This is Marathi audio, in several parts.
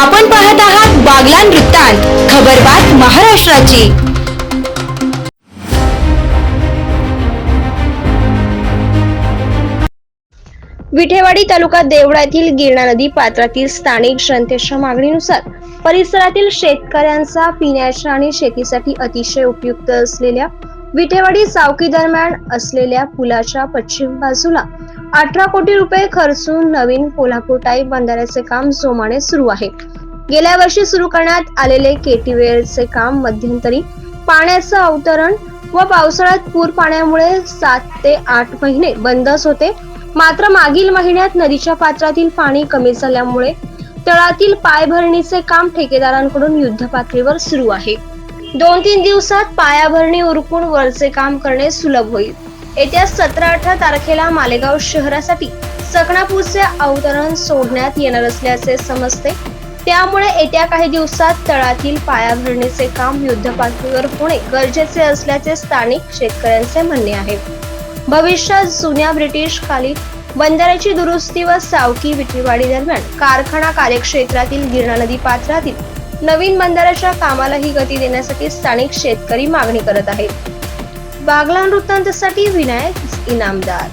आपण पाहत आहात बागलान वृत्तांत खबरबात महाराष्ट्राची. विठेवाडी तालुका देवळा येथील गिरणा नदी पात्रातील स्थानिक जनतेच्या मागणीनुसार परिसरातील शेतकऱ्यांचा पिण्याच्या आणि शेतीसाठी अतिशय उपयुक्त असलेल्या विठेवाडी सावकी दरम्यान असलेल्या पुलाच्या पश्चिम बाजूला अठरा कोटी रुपये खर्चून नवीन कोल्हापूर बंधाऱ्याचे काम जोमाने सुरू आहे. गेल्या वर्षी सुरू करण्यात आलेले केटीवेअरचे काम मध्यंतरी पाण्याचं अवतरण व पावसाळ्यात पूर पाण्यामुळे सात ते आठ महिने बंदच होते. मात्र मागील महिन्यात नदीच्या पात्रातील पाणी कमी झाल्यामुळे तळातील पायभरणीचे काम ठेकेदारांकडून युद्धपातळीवर सुरू आहे. दोन तीन दिवसात पायाभरणी उरकून वरचे काम करणे सुलभ होईल. येत्या सतरा अठरा तारखेला मालेगाव शहरासाठी सकणापूरचे अवतरण सोडण्यात येणार असल्याचे समजते. त्यामुळे येत्या काही दिवसात तळातील पायाभरणीचे काम युद्धपातळीवर होणे गरजेचे असल्याचे स्थानिक शेतकऱ्यांचे म्हणणे आहे. भविष्यात जुन्या ब्रिटिश कालीन बंदराची दुरुस्ती व सावकी विटीवाडी दरम्यान कारखाना कार्यक्षेत्रातील गिरणा नदी पात्रातील नवीन बंदराच्या कामालाही गती देण्यासाठी स्थानिक शेतकरी मागणी करत आहेत. बागला वृत्तांतासाठी विनायक इनामदार.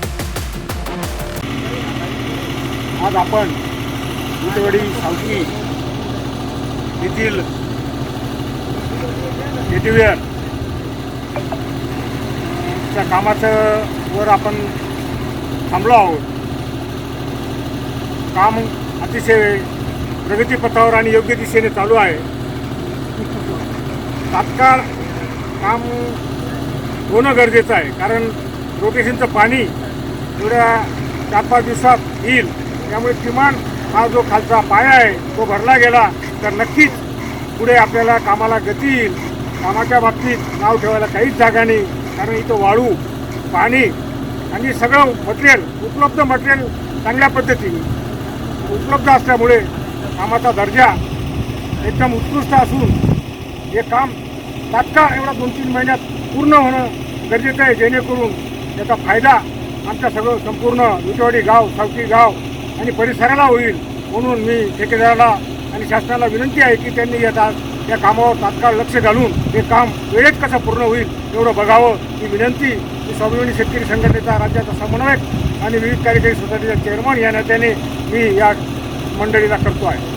आज आपण विटेवाडी सावकी येथील च्या कामाचं वर आपण थांबलो आहोत. काम अतिशय प्रगतीपथावर आणि योग्य दिशेने चालू आहे. तात्काळ काम होणं गरजेचं आहे. कारण रोटेशनचं पाणी एवढ्या चार पाच दिवसात येईल. त्यामुळे किमान हा जो खालचा पाया आहे तो भरला गेला तर नक्कीच पुढे आपल्याला कामाला गती येईल. कामाच्या बाबतीत नाव ठेवायला काहीच जागा नाही. कारण इथं वाळू पाणी आणि सगळं मटेरियल उपलब्ध मटेरियल चांगल्या पद्धतीने उपलब्ध असल्यामुळे कामाचा दर्जा एकदम उत्कृष्ट असून हे काम तात्काळ एवढा दोन तीन महिन्यात पूर्ण होणं गरजेचं आहे जेणेकरून त्याचा फायदा आमच्या सगळं संपूर्ण विटवाडी गाव सावकी गाव आणि परिसराला होईल म्हणून मी ठेकेदाराला आणि शासनाला विनंती आहे की त्यांनी या या कामावर तात्काळ लक्ष घालून हे काम वेळेत कसं पूर्ण होईल एवढं बघावं ही विनंती मी स्वाभिमानी शेतकरी संघटनेचा राज्याचा समन्वयक आणि विविध कार्यकारी सोसायटीचा चेअरमन या नात्याने मी या मंडळीला करतो आहे.